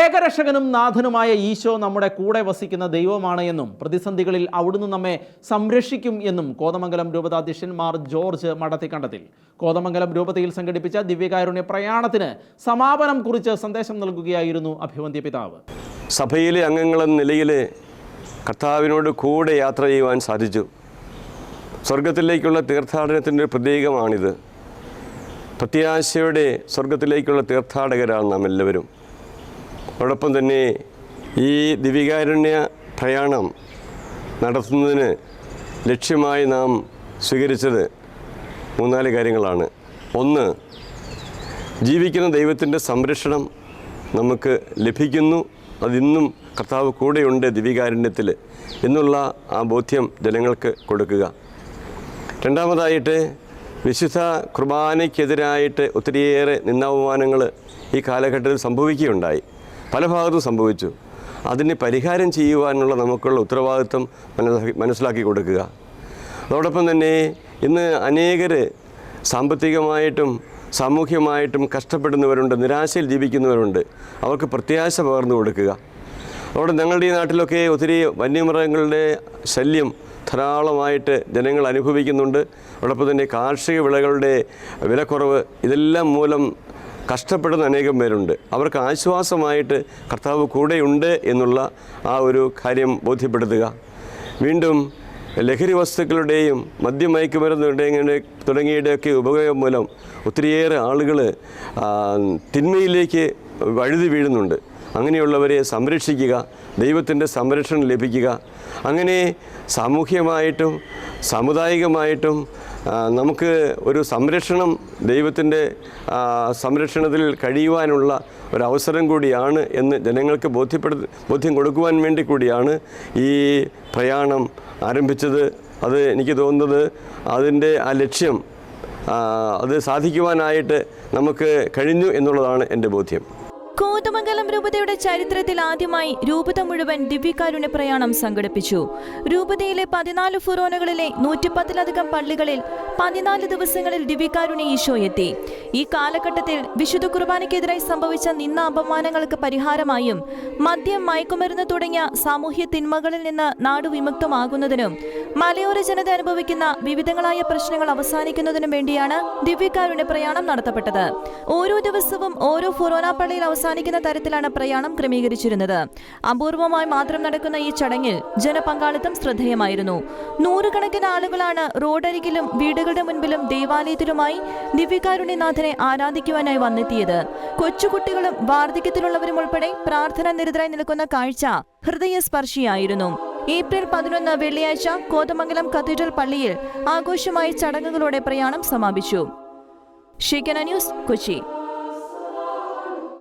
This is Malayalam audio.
ഏകരക്ഷകനും നാഥനുമായ ഈശോ നമ്മുടെ കൂടെ വസിക്കുന്ന ദൈവമാണ് എന്നും പ്രതിസന്ധികളിൽ അവിടുന്ന് നമ്മെ സംരക്ഷിക്കും എന്നും കോതമംഗലം രൂപതാധ്യക്ഷൻ മാർ ജോർജ് മടത്തി മടത്തിക്കണ്ടത്തിൽ കോതമംഗലം രൂപതയിൽ സംഘടിപ്പിച്ച ദിവ്യകാരുണ്യ പ്രയാണത്തിന് സമാപനം കുറിച്ച് സന്ദേശം നൽകുകയായിരുന്നു അഭിവന്ദ്യ പിതാവ്. സഭയിലെ അംഗങ്ങളെന്ന നിലയിൽ കർത്താവിനോട് കൂടെ യാത്ര ചെയ്യുവാൻ സാധിച്ചു. സ്വർഗത്തിലേക്കുള്ള തീർത്ഥാടനത്തിന്റെ ഒരു പ്രതീകമാണിത്. പ്രത്യാശയുടെ സ്വർഗത്തിലേക്കുള്ള തീർത്ഥാടകരാണ് നാം എല്ലാവരും അതോടൊപ്പം തന്നെ ഈ ദിവികാരുണ്യ പ്രയാണം നടത്തുന്നതിന് ലക്ഷ്യമായി നാം സ്വീകരിച്ചത് മൂന്നാൽ കാര്യങ്ങളാണ്. ഒന്ന് ജീവിക്കുന്ന ദൈവത്തിന്റെ സംരക്ഷണം നമുക്ക് ലഭിക്കുന്നു. അതിന്നും കർത്താവ് കൂടെയുണ്ട് ദിവികാരുണ്യത്തിൽ എന്നുള്ള ആ ബോധ്യം ജനങ്ങൾക്ക് കൊടുക്കുക. രണ്ടാമതായിട്ട് വിശുദ്ധ കുർബാനയ്ക്കെതിരായിട്ട് ഒത്തിരിയേറെ നിന്നാവമാനങ്ങൾ ഈ കാലഘട്ടത്തിൽ സംഭവിക്കുകയുണ്ടായി. പല ഭാഗത്തും സംഭവിച്ചു. അതിന് പരിഹാരം ചെയ്യുവാനുള്ള നമുക്കുള്ള ഉത്തരവാദിത്വം മനസ്സിലാക്കി മനസ്സിലാക്കി കൊടുക്കുക. അതോടൊപ്പം തന്നെ ഇന്ന് അനേകർ സാമ്പത്തികമായിട്ടും സാമൂഹ്യമായിട്ടും കഷ്ടപ്പെടുന്നവരുണ്ട് നിരാശയിൽ ജീവിക്കുന്നവരുണ്ട്. അവർക്ക് പ്രത്യാശ പകർന്നു കൊടുക്കുക. അവിടെ ഞങ്ങളുടെ ഈ നാട്ടിലൊക്കെ ഒത്തിരി വന്യമൃഗങ്ങളുടെ ശല്യം ധാരാളമായിട്ട് ജനങ്ങൾ അനുഭവിക്കുന്നുണ്ട്. അതോടൊപ്പം തന്നെ കാർഷിക വിളകളുടെ വിലക്കുറവ് ഇതെല്ലാം മൂലം കഷ്ടപ്പെടുന്ന അനേകം പേരുണ്ട്. അവർക്ക് ആശ്വാസമായിട്ട് കർത്താവ് കൂടെയുണ്ട് എന്നുള്ള ആ ഒരു കാര്യം ബോധ്യപ്പെടുത്തുക. വീണ്ടും ലഹരി വസ്തുക്കളുടെയും മദ്യമയക്കുമരുന്നുകളുടെയും തുടങ്ങിയുടെയൊക്കെ ഉപയോഗം മൂലം ഒത്തിരിയേറെ ആളുകൾ തിന്മയിലേക്ക് വഴുതി വീഴുന്നുണ്ട്. അങ്ങനെയുള്ളവരെ സംരക്ഷിക്കുക ദൈവത്തിന്റെ സംരക്ഷണം ലഭിക്കുക. അങ്ങനെ സാമൂഹ്യമായിട്ടും സാമുദായികമായിട്ടും നമുക്ക് ഒരു സംരക്ഷണം ദൈവത്തിന്റെ സംരക്ഷണത്തിൽ കഴിയുവാനുള്ള ഒരവസരം കൂടിയാണ് എന്ന് ജനങ്ങൾക്ക് ബോധ്യപ്പെടു ബോധ്യം കൊടുക്കുവാൻ വേണ്ടി കൂടിയാണ് ഈ പ്രയാണം ആരംഭിച്ചത്. അത് എനിക്ക് തോന്നുന്നത് അതിന്റെ ആ ലക്ഷ്യം അത് സാധിക്കുവാനായിട്ട് നമുക്ക് കഴിഞ്ഞു എന്നുള്ളതാണ് എന്റെ ബോധ്യം. രൂപതയുടെ ചരിത്രത്തിൽ ആദ്യമായി രൂപത മുഴുവൻ ദിവ്യകാരുണ്യ പ്രയാണം സംഘടിപ്പിച്ചു. രൂപതയിലെ പതിനാല് ഫുറോനുകളിലെ നൂറ്റിപ്പത്തിലധികം പള്ളികളിൽ പതിനാല് ദിവസങ്ങളിൽ ദിവ്യകാരുണ്യ ഈശോ എത്തി. ഈ കാലഘട്ടത്തിൽ വിശുദ്ധ കുർബാനയ്ക്കെതിരായി സംഭവിച്ച നിന്ന അപമാനങ്ങൾക്ക് പരിഹാരമായും മദ്യം മയക്കുമരുന്ന് തുടങ്ങിയ സാമൂഹ്യ തിന്മകളിൽ നിന്ന് നാട് വിമുക്തമാകുന്നതിനും മലയോര ജനത അനുഭവിക്കുന്ന വിവിധങ്ങളായ പ്രശ്നങ്ങൾ അവസാനിക്കുന്നതിനും വേണ്ടിയാണ് ദിവ്യക്കാരുടെ പ്രയാണം നടത്തപ്പെട്ടത്. ഓരോ ദിവസവും ഓരോ ഫൊറോന പള്ളിയിൽ അവസാനിക്കുന്ന തരത്തിലാണ് പ്രയാണം ക്രമീകരിച്ചിരുന്നത്. അപൂർവമായി മാത്രം നടക്കുന്ന ഈ ചടങ്ങിൽ ജനപങ്കാളിത്തം ശ്രദ്ധേയമായിരുന്നു. നൂറുകണക്കിന് ആളുകളാണ് റോഡരികിലും വീടുകളുടെ മുൻപിലും ദേവാലയത്തിലുമായി ദിവ്യകാരുണ്യനാഥനെ ആരാധിക്കുവാനായി വന്നെത്തിയത്. കൊച്ചുകുട്ടികളും വാർദ്ധക്യത്തിലുള്ളവരും ഉൾപ്പെടെ പ്രാർത്ഥന നിരതരായി നിൽക്കുന്ന കാഴ്ച ഹൃദയസ്പർശിയായിരുന്നു. ഏപ്രിൽ പതിനൊന്ന് വെള്ളിയാഴ്ച കോതമംഗലം കത്തീഡ്രൽ പള്ളിയിൽ ആഘോഷമായി ചടങ്ങുകളോടെ പ്രയാണം സമാപിച്ചു. ന്യൂസ് കൊച്ചി.